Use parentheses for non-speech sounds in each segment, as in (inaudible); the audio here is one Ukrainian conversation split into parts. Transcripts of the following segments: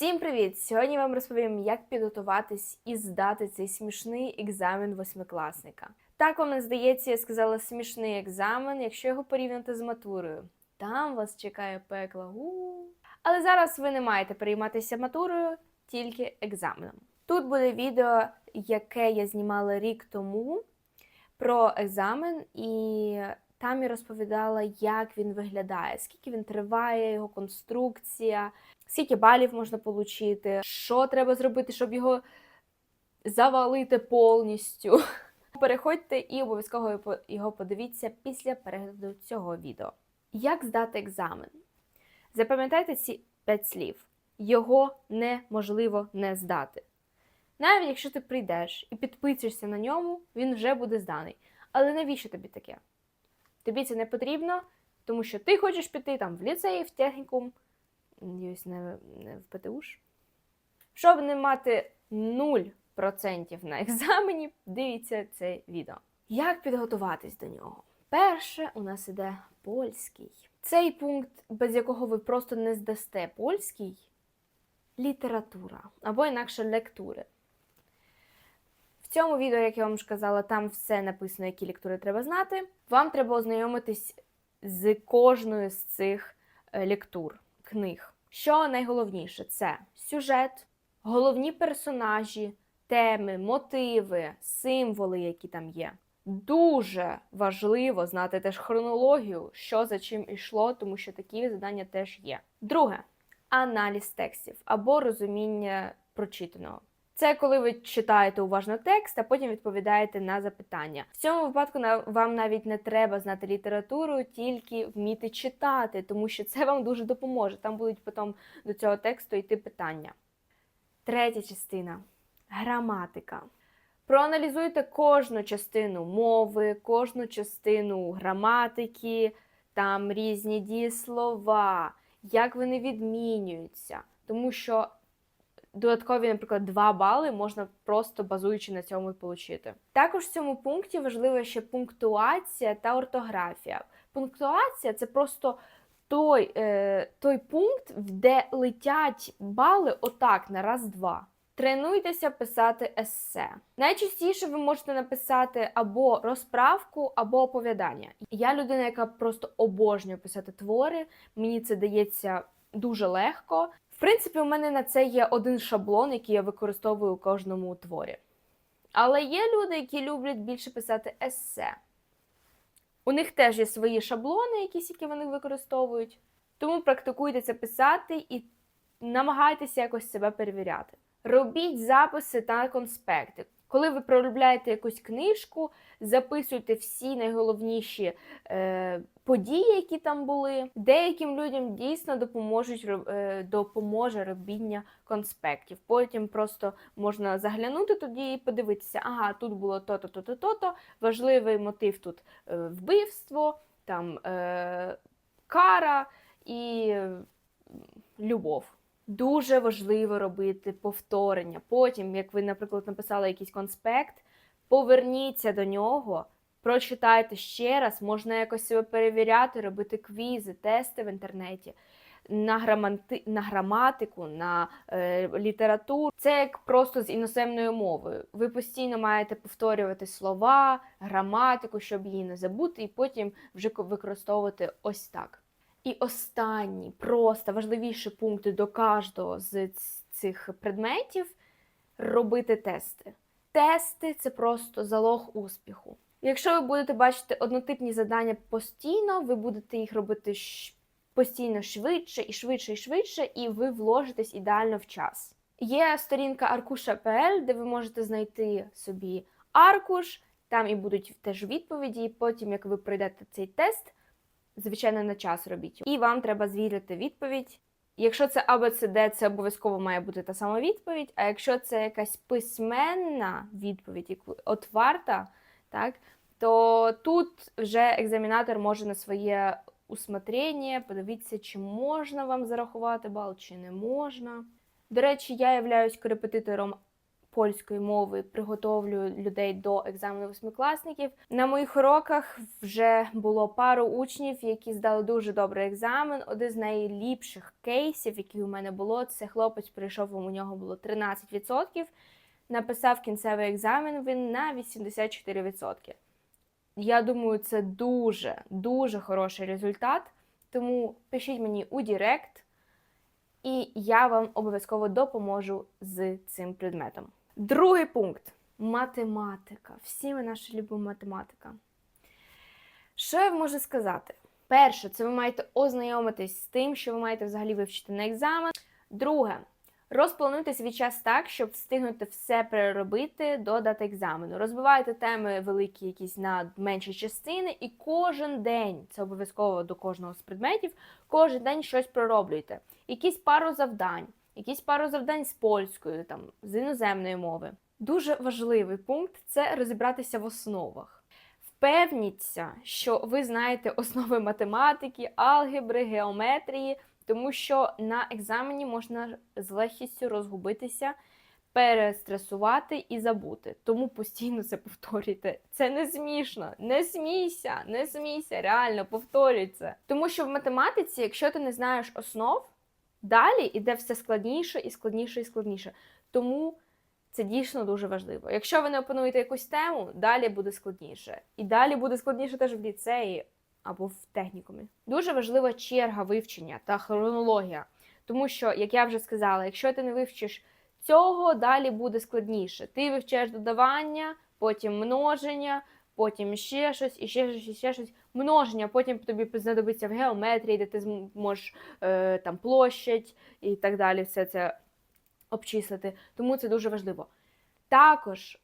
Всім привіт! Сьогодні вам розповім, як підготуватись і здати цей смішний екзамен восьмикласника. Так вам не здається, я сказала смішний екзамен, якщо його порівняти з матурою. Там вас чекає пекло. у Але зараз ви не маєте перейматися матурою, тільки екзаменом. Тут буде відео, яке я знімала рік тому про екзамен, і там я розповідала, як він виглядає, скільки він триває, його конструкція, скільки балів можна отримати, що треба зробити, щоб його завалити повністю. (laughs) Переходьте і обов'язково його- подивіться після перегляду цього відео. Як здати екзамен? Запам'ятайте ці п'ять слів. Його неможливо не здати. Навіть якщо ти прийдеш і підписуєшся на ньому, він вже буде зданий. Але навіщо тобі таке? Тобі це не потрібно, тому що ти хочеш піти там в ліцей, в технікум, надіюсь, не, не в ПТУш. Щоб не мати 0% на екзамені, дивіться це відео. Як підготуватись до нього? Перше, у нас іде польський. Цей пункт, без якого ви просто не здасте польський, література або інакше лектури. Цьому відео, як я вам ж казала, там все написано, які лектури треба знати. Вам треба ознайомитись з кожною з цих е, лектур, книг. Що найголовніше, це сюжет, головні персонажі, теми, мотиви, символи, які там є. Дуже важливо знати теж хронологію, що за чим йшло, тому що такі завдання теж є. Друге аналіз текстів або розуміння прочитаного. Це коли ви читаєте уважно текст, а потім відповідаєте на запитання. В цьому випадку вам навіть не треба знати літературу, тільки вміти читати, тому що це вам дуже допоможе. Там будуть потім до цього тексту йти питання. Третя частина граматика. Проаналізуйте кожну частину мови, кожну частину граматики, там різні дієслова, як вони відмінюються. Тому що додаткові, наприклад, 2 бали можна просто базуючи на цьому отримати. Також в цьому пункті важливо ще пунктуація та ортографія. Пунктуація це просто той, е, той пункт, де летять бали отак на раз-два. Тренуйтеся писати есе. Найчастіше ви можете написати або розправку, або оповідання. Я людина, яка просто обожнює писати твори. Мені це дається дуже легко. В принципі, у мене на це є один шаблон, який я використовую у кожному творі. Але є люди, які люблять більше писати есе. У них теж є свої шаблони, якісь, які вони використовують. Тому практикуйте це писати і намагайтеся якось себе перевіряти. Робіть записи та конспекти. Коли ви проробляєте якусь книжку, записуйте всі найголовніші е, події, які там були. Деяким людям дійсно допоможуть е, допоможе робіння конспектів. Потім просто можна заглянути тоді і подивитися, ага, тут було то-то, то-то, то-то. Важливий мотив тут е, вбивство, там е, кара і любов. Дуже важливо робити повторення. Потім, як ви, наприклад, написали якийсь конспект, поверніться до нього, прочитайте ще раз, можна якось себе перевіряти, робити квізи, тести в інтернеті. На, грамати... на граматику, на е, літературу. Це як просто з іноземною мовою. Ви постійно маєте повторювати слова, граматику, щоб її не забути, і потім вже використовувати ось так. І останній, просто важливіший пункт до кожного з цих предметів робити тести. Тести це просто залог успіху. Якщо ви будете бачити однотипні завдання постійно, ви будете їх робити постійно швидше і швидше і швидше, і ви вложитесь ідеально в час. Є сторінка аркуша.pl, де ви можете знайти собі аркуш, там і будуть теж відповіді, і потім, як ви пройдете цей тест, звичайно, на час робіть. І вам треба звірити відповідь. Якщо це ABCD, це обов'язково має бути та сама відповідь. А якщо це якась письменна відповідь, от варта, так, то тут вже екзамінатор може на своє усмотрення подивитися, чи можна вам зарахувати бал, чи не можна. До речі, я являюсь корепетитором польської мови приготовлюю людей до екзамену восьмикласників. На моїх уроках вже було пару учнів, які здали дуже добрий екзамен. Один з найліпших кейсів, які у мене було, це хлопець прийшов, у нього було 13%. Написав кінцевий екзамен він на 84%. Я думаю, це дуже дуже хороший результат. Тому пишіть мені у Директ, і я вам обов'язково допоможу з цим предметом. Другий пункт математика. Всі ми наші любимо математика. Що я можу сказати? Перше, це ви маєте ознайомитись з тим, що ви маєте взагалі вивчити на екзамен. Друге, розплануйте свій час так, щоб встигнути все переробити до дати екзамену. Розбивайте теми великі якісь на менші частини, і кожен день, це обов'язково до кожного з предметів, кожен день щось пророблюйте. Якісь пару завдань, якісь пару завдань з польською, там, з іноземної мови. Дуже важливий пункт це розібратися в основах. Впевніться, що ви знаєте основи математики, алгебри, геометрії, тому що на екзамені можна з легкістю розгубитися, перестресувати і забути. Тому постійно це повторюйте. Це не смішно. Не смійся, не смійся, реально повторюй це. Тому що в математиці, якщо ти не знаєш основ, далі іде все складніше і складніше і складніше. Тому це дійсно дуже важливо. Якщо ви не опануєте якусь тему, далі буде складніше. І далі буде складніше теж в ліцеї або в технікумі. Дуже важлива черга вивчення та хронологія. Тому що, як я вже сказала, якщо ти не вивчиш цього, далі буде складніше. Ти вивчаєш додавання, потім множення, потім ще щось, і ще щось, і ще щось. Множення, потім тобі знадобиться в геометрії, де ти зможеш е, там площадь і так далі. Все це обчислити. Тому це дуже важливо. Також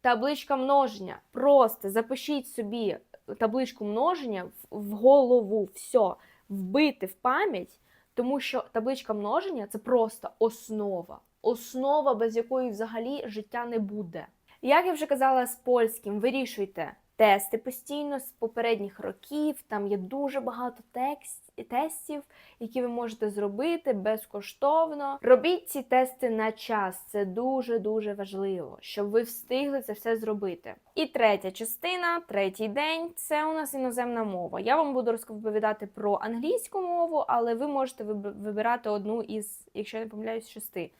табличка множення. Просто запишіть собі табличку множення в- голову, все, вбити в пам'ять, тому що табличка множення це просто основа. Основа, без якої взагалі життя не буде. Як я вже казала з польським, вирішуйте тести постійно з попередніх років. Там є дуже багато текст, тестів, які ви можете зробити безкоштовно. Робіть ці тести на час. Це дуже дуже важливо, щоб ви встигли це все зробити. І третя частина, третій день це у нас іноземна мова. Я вам буду розповідати про англійську мову, але ви можете виб- вибирати одну із, якщо я не помиляюсь, шести.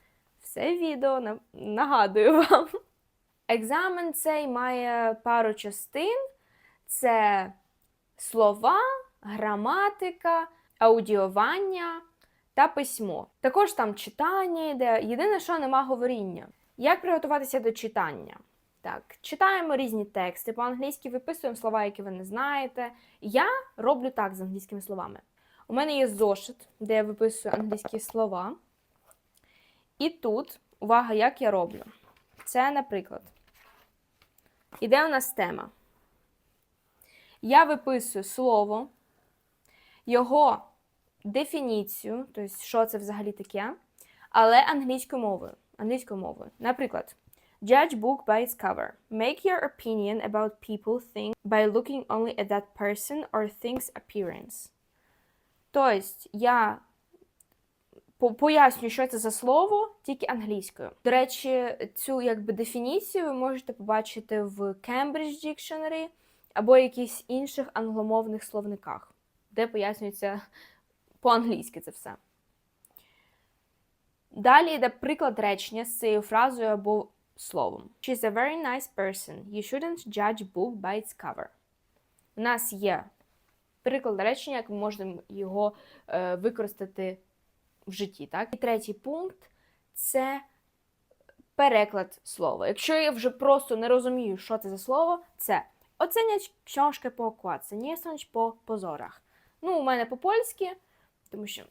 Все відео на- нагадую вам. Екзамен цей має пару частин: це слова, граматика, аудіювання та письмо. Також там читання йде. Єдине, що нема говоріння. Як приготуватися до читання? Так, читаємо різні тексти по-англійськи, виписуємо слова, які ви не знаєте. Я роблю так з англійськими словами. У мене є зошит, де я виписую англійські слова. І тут, увага, як я роблю. Це, наприклад, іде у нас тема. Я виписую слово, його дефініцію, тобто, що це взагалі таке, але англійською мовою. Англійською мовою. Наприклад, judge book by its cover. Make your opinion about people think by looking only at that person or thing's appearance. Тобто, я по- пояснюю, що це за слово, тільки англійською. До речі, цю якби дефініцію ви можете побачити в Cambridge Dictionary або якихось інших англомовних словниках, де пояснюється по-англійськи це все. Далі йде приклад речення з цією фразою або словом. She's a very nice person. You shouldn't judge book by its cover. У нас є приклад речення, як ми можемо його е, використати в житті. Так? І третій пункт це переклад слова. Якщо я вже просто не розумію, що це за слово, це оцінять książkę по окладці, не по позорах. Ну, у мене по-польськи, тому що,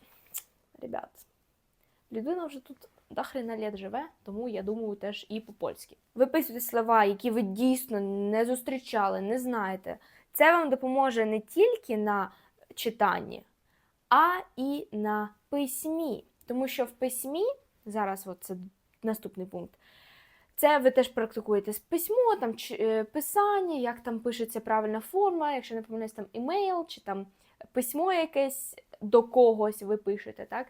ребят, людина вже тут до хрена літ живе, тому я думаю теж і по-польськи. Виписуйте слова, які ви дійсно не зустрічали, не знаєте. Це вам допоможе не тільки на читанні, а і на письмі. Тому що в письмі, зараз от це наступний пункт, це ви теж практикуєте з письмо, там е, писання, як там пишеться правильна форма, якщо не помиляюсь, там імейл чи там письмо якесь до когось ви пишете, так?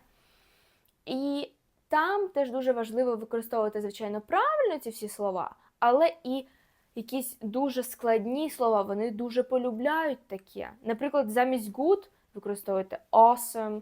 І там теж дуже важливо використовувати, звичайно, правильно ці всі слова, але і якісь дуже складні слова, вони дуже полюбляють таке. Наприклад, замість good використовуйте awesome,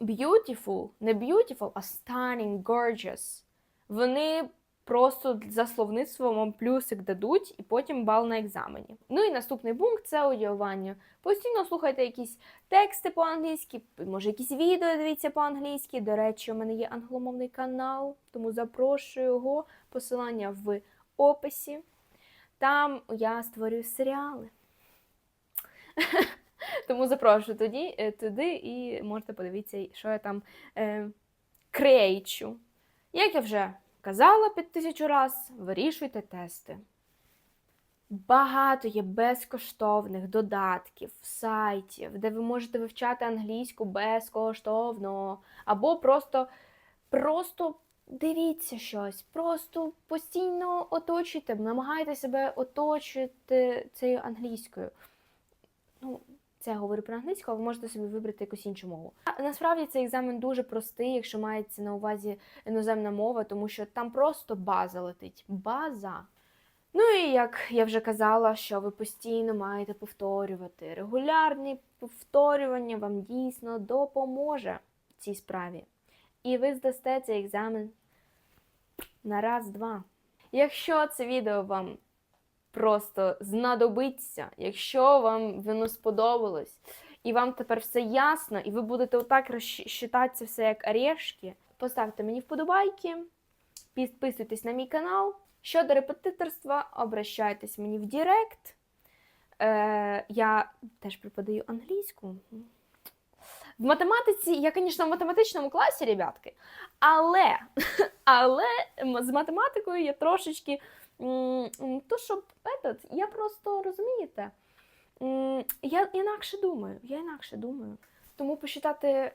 beautiful, не beautiful, а stunning, gorgeous. Вони просто за словництвом вам плюсик дадуть і потім бал на екзамені. Ну і наступний пункт це аудіювання. Постійно слухайте якісь тексти по-англійськи, може якісь відео дивіться по-англійськи. До речі, у мене є англомовний канал, тому запрошую його. Посилання в описі. Там я створюю серіали. (laughs) Тому запрошую тоді, е, туди і можете подивитися, що я там е, крейчу. Як я вже казала під тисячу раз, вирішуйте тести. Багато є безкоштовних додатків, сайтів, де ви можете вивчати англійську безкоштовно. Або просто, просто дивіться щось, просто постійно оточуйте, намагайте себе оточити цією англійською. Ну, це я говорю про англійську, а ви можете собі вибрати якусь іншу мову. Насправді цей екзамен дуже простий, якщо мається на увазі іноземна мова, тому що там просто база летить. База. Ну і як я вже казала, що ви постійно маєте повторювати. Регулярні повторювання вам дійсно допоможе в цій справі. І ви здасте цей екзамен на раз-два. Якщо це відео вам просто знадобиться, якщо вам воно сподобалось, і вам тепер все ясно, і ви будете отак розчитатися все як орешки, поставте мені вподобайки, підписуйтесь на мій канал. Щодо репетиторства, обращайтесь мені в Директ. Е, я теж преподаю англійську. В математиці, я, звісно, в математичному класі, ребятки, але, (laughs) але з математикою я трошечки. То, щоб этот, я просто розумієте, я інакше думаю, я інакше думаю. Тому посчитати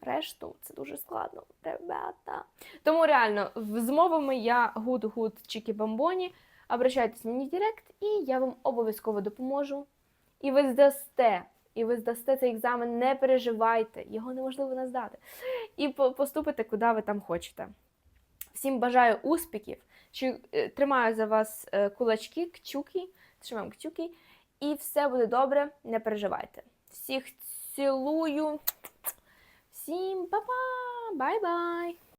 решту це дуже складно, ребята. Тому реально, з мовами я гуд-гуд чікі бомбоні. Обращайтесь мені в Директ, і я вам обов'язково допоможу. І ви здасте, і ви здасте цей екзамен, не переживайте, його неможливо не здати. І поступите, куди ви там хочете. Всім бажаю успіхів. Е, тримаю за вас е, кулачки, кчуки, тримаємо кчуки, і все буде добре, не переживайте. Всіх цілую. Всім па-па! Бай-бай!